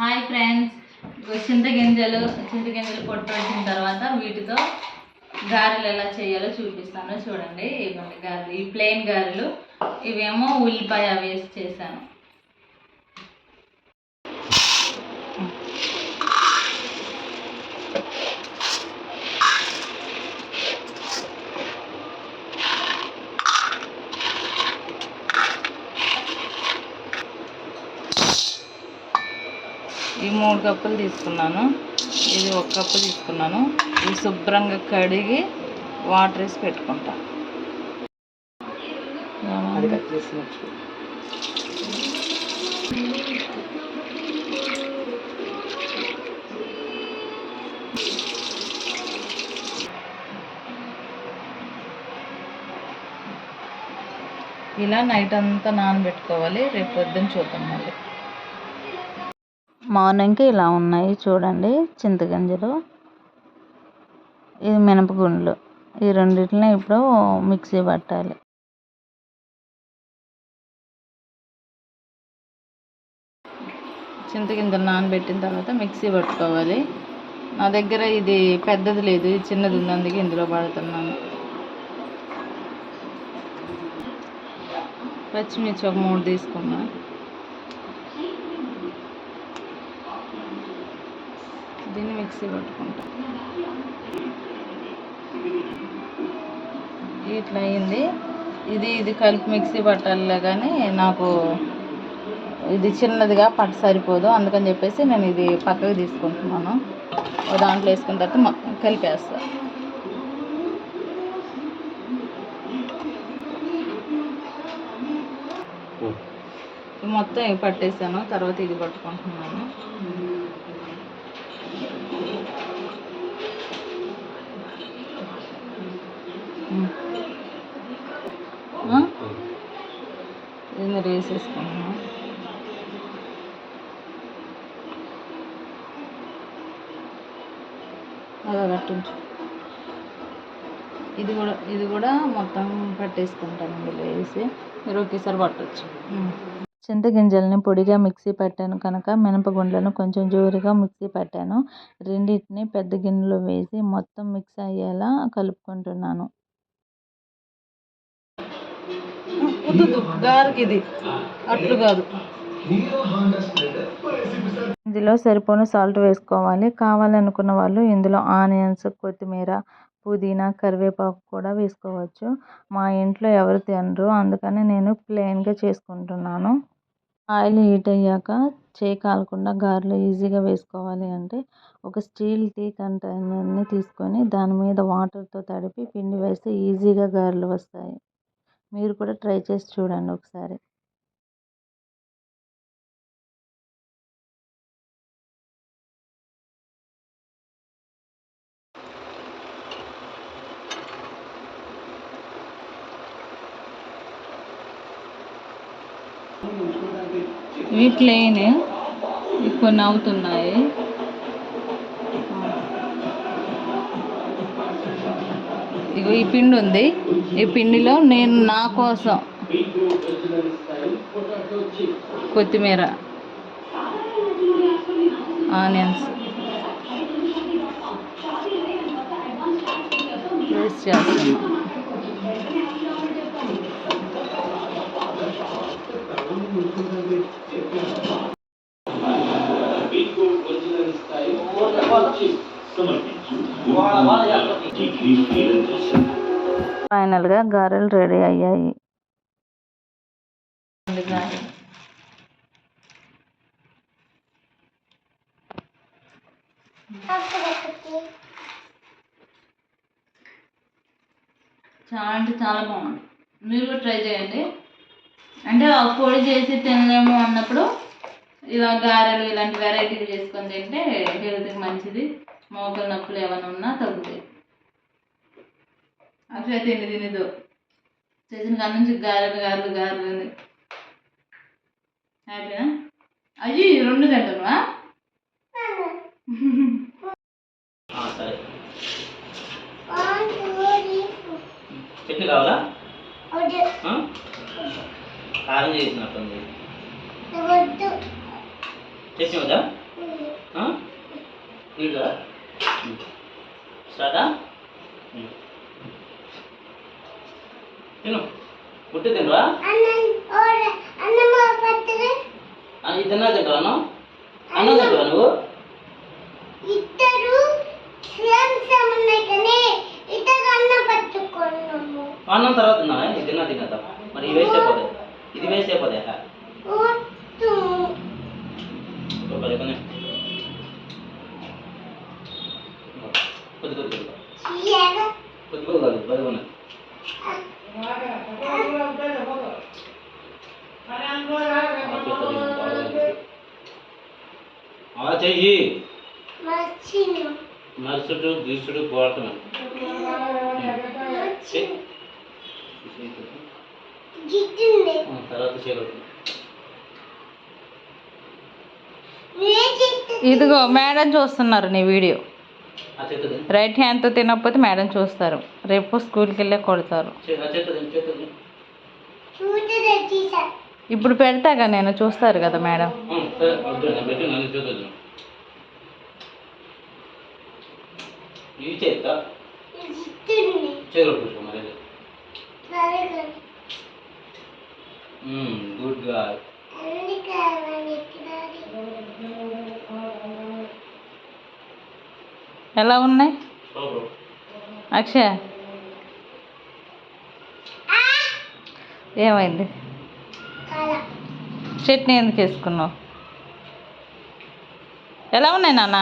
Hi friends. చింతగింజలు చింతగింజలు పొట్టు వచ్చిన తర్వాత వీటితో గారెలు ఎలా చేయాలో చూపిస్తాను. చూడండి ఇవ్వండి గారెలు ఈ ప్లెయిన్ గారెలు. ఇవేమో ఉల్లిపాయ వేసి చేశాను. ఈ మూడు కప్పులు తీసుకున్నాను. ఇది ఒక కప్పు తీసుకున్నాను. ఇది శుభ్రంగా కడిగి వాటర్ వేసి పెట్టుకుంటా. ఇలా నైట్ అంతా నానబెట్టుకోవాలి. రేపు పొద్దున్న చూద్దాం మళ్ళీ. మార్నింగ్కి ఇలా ఉన్నాయి చూడండి చింతగింజలు. ఇది మినపగుండ్లు. ఈ రెండింటిని ఇప్పుడు మిక్సీ పట్టాలి. చింతగింజలు నానబెట్టిన తర్వాత మిక్సీ పట్టుకోవాలి. నా దగ్గర ఇది పెద్దది లేదు ఇది చిన్నది ఉంది అందుకే ఇందులో పడుతున్నాను పచ్చిమిర్చి ఒక మూడు తీసుకున్నాను దీన్ని మిక్సీ పట్టుకుంటా. ఇట్లా అయింది. ఇది ఇది కలిపి మిక్సీ పట్టాలిలే కానీ నాకు ఇది చిన్నదిగా పట్టు సరిపోదు. అందుకని చెప్పేసి నేను ఇది పక్కకు తీసుకుంటున్నాను. దాంట్లో వేసుకున్న తర్వాత మొత్తం కలిపేస్తా. ఇది మొత్తం ఇవి పట్టేసాను. తర్వాత ఇది పట్టుకుంటున్నాను. కింద మీరు అలా కట్టించు. ఇది కూడా ఇది కూడా మొత్తం పట్టేసుకుంటాను ఇందులో వేసి. మీరు ఒకేసారి పట్టచ్చు. చింతగింజల్ని పొడిగా మిక్సీ పట్టాను కనుక మినపగుండ్లను కొంచెం జోరుగా మిక్సీ పట్టాను. రెండింటిని పెద్ద గిన్నెలో వేసి మొత్తం మిక్స్ అయ్యేలా కలుపుకుంటున్నాను. గారికి ఇది. అట్లు కాదు. ఇందులో సరిపోను సాల్ట్ వేసుకోవాలి. కావాలనుకున్న వాళ్ళు ఇందులో ఆనియన్స్ కొత్తిమీర పుదీనా కరివేపాకు కూడా వేసుకోవచ్చు. మా ఇంట్లో ఎవరు తినరు. అందుకని నేను ప్లెయిన్గా చేసుకుంటున్నాను. ఆయిల్ హీట్ అయ్యాక చేయి కాలకుండా గారెలు ఈజీగా వేసుకోవాలి అంటే ఒక స్టీల్ టీ కంటైనర్ని తీసుకొని దాని మీద వాటర్తో తడిపి పిండి వేస్తే ఈజీగా గారెలు వస్తాయి. మీరు కూడా ట్రై చేసి చూడండి ఒకసారి. ఇవి ప్లెయిన్ ఇవి కొన్ని అవుతున్నాయి ఈ పిండి ఉంది. ఈ పిండిలో నేను నా కోసం కొత్తిమీర ఆనియన్స్ వేస్ట్ చేస్తున్నాం ఫైనల్గా గారెలు రెడీ అయ్యాయి. చాలా అంటే చాలా బాగుంది. మీరు కూడా ట్రై చేయండి. అంటే పొడి చేసి తినలేము అన్నప్పుడు ఇలా గారెలు ఇలాంటి వెరైటీలు చేసుకొని తింటే హెల్త్కి మంచిది. మోకల నొప్పులు ఏమైనా ఉన్నా తగ్గుతాయి. అక్షయ తిండి తినదు? చేసిన కాడ నుంచి గారెలు గారెలు గారెలు అని. హ్యాపీనా అయ్యి రెండు తింటున్నావా సరే. చట్నీ కావాలా? కారం చేసినట్టుంది చట్నీ వద్దా నీళ్ళు స్టార్టా పుట్టి తినరా? ఇది తిన్నా తింటావా అన్నం? తింటావా నువ్వు? ఇద్దరు అన్నం తర్వాత తిన్నావా? ఇది తిన్నా తిన్నా మరి ఇది వేస్ట్ ఇది వేస్ట్ అయిపోతాయి వద్దు కొద్ది కొద్ది కొద్ది. కొద్ది చీయగా కొద్ది కొద్ది అలా చెయ్యి. గీసుడు తర్వాత ఇదిగో మేడం చూస్తున్నారు నీ వీడియో. ఆ రైట్ హ్యాండ్తో తినకపోతే మేడం చూస్తారు. రేపు స్కూల్కి వెళ్ళే కొడతారు. ఇప్పుడు పెడతాగా నేను చూస్తారు కదా మేడం. గుడ్ ఎలా ఉన్నాయి? అక్షయ? ఏమైంది? చట్నీ ఎందుకు వేసుకున్నావు? ఎలా ఉన్నాయి నాన్న?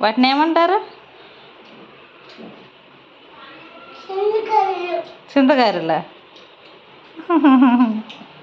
వాటిని ఏమంటారు? చింతగారెలా